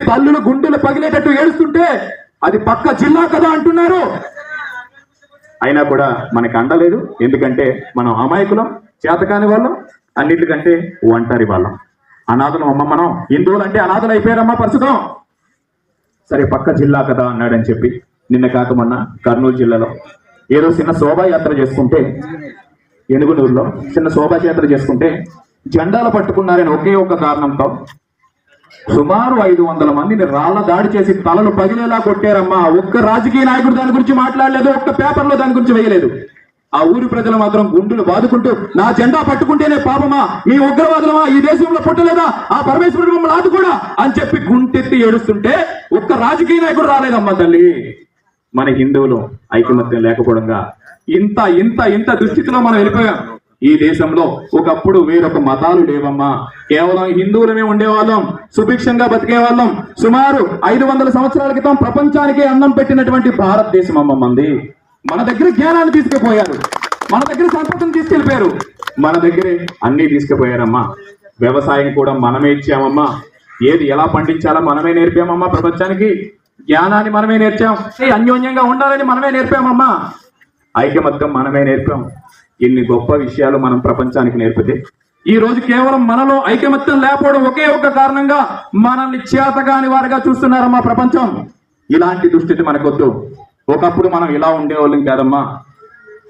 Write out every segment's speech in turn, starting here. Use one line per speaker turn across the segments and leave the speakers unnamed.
పల్లులు గుండెలు పగిలేటట్టు ఏడుస్తుంటే అది పక్క జిల్లా కదా అంటున్నారు. అయినా కూడా మనకి అండలేదు. ఎందుకంటే మనం అమాయకులం చేతకాని వాళ్ళం అన్నిటికంటే ఒంటరి వాళ్ళం. అనాథలం అమ్మ మనం. హిందువులు అంటే అనాథలు అయిపోయారమ్మా ప్రస్తుతం సరే పక్క జిల్లా కదా అన్నాడని చెప్పి నిన్న కాక మొన్న కర్నూలు జిల్లాలో ఏదో చిన్న శోభాయాత్ర చేసుకుంటే ఎనుగునూరులో చిన్న శోభాయాత్ర చేసుకుంటే జెండాలు పట్టుకున్నారని ఒకే ఒక కారణంతో సుమారు ఐదు వందల మందిని రాళ్ళ దాడి చేసి తలలు పగిలేలా కొట్టారమ్మా. ఒక్క రాజకీయ నాయకుడు దాని గురించి మాట్లాడలేదు ఒక్క పేపర్లో దాని గురించి వేయలేదు. ఆ ఊరి ప్రజలు మాత్రం గుండెలు బాదుకుంటూ నా జెండా పట్టుకుంటేనే పాపమా మీ ఉగ్రవాదులమా ఈ దేశంలో పుట్టలేదా ఆ పరమేశ్వరుడు మమ్మల్ని ఆదుకోడా? అని చెప్పి గుంటెత్తి ఏడుస్తుంటే ఒక్క రాజకీయ నాయకుడు రాలేదమ్మా తల్లి. మన హిందువులు ఐకమత్యం లేకపోవడంగా ఇంత ఇంత ఇంత దుస్థితిలో మనం వెళ్ళిపోయాం. ఈ దేశంలో ఒకప్పుడు వేరొక మతాలు లేవమ్మా. కేవలం హిందువులమే ఉండేవాళ్ళం సుభిక్షంగా బతికే వాళ్ళం సుమారు ఐదు వందల సంవత్సరాల క్రితం ప్రపంచానికి అన్నం పెట్టినటువంటి భారతదేశం అమ్మ మంది మన దగ్గర జ్ఞానాన్ని తీసుకుపోయారు. మన దగ్గర సంపదను తీసుకెళ్ళిపోయారు మన దగ్గరే అన్ని తీసుకుపోయారమ్మా. వ్యవసాయం కూడా మనమే ఇచ్చామమ్మా. ఏది ఎలా పండించాలో మనమే నేర్పామమ్మా ప్రపంచానికి. జ్ఞానాన్ని మనమే నేర్చాం. ఏ అన్యోన్యంగా ఉండాలని మనమే నేర్పామమ్మా. ఐకమత్యం మనమే నేర్పాం. ఇన్ని గొప్ప విషయాలు మనం ప్రపంచానికి నేర్పితే ఈ రోజు కేవలం మనలో ఐకమత్యం లేకపోవడం ఒకే ఒక కారణంగా మనల్ని చేతగాని వారిగా చూస్తున్నారమ్మా ప్రపంచం. ఇలాంటి దుస్థితి మనకొద్దు. ఒకప్పుడు మనం ఇలా ఉండేవాళ్ళం కాదమ్మా.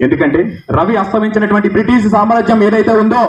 ఎందుకంటే రవి అస్తమించినటువంటి బ్రిటిష్ సామ్రాజ్యం ఏదైతే ఉందో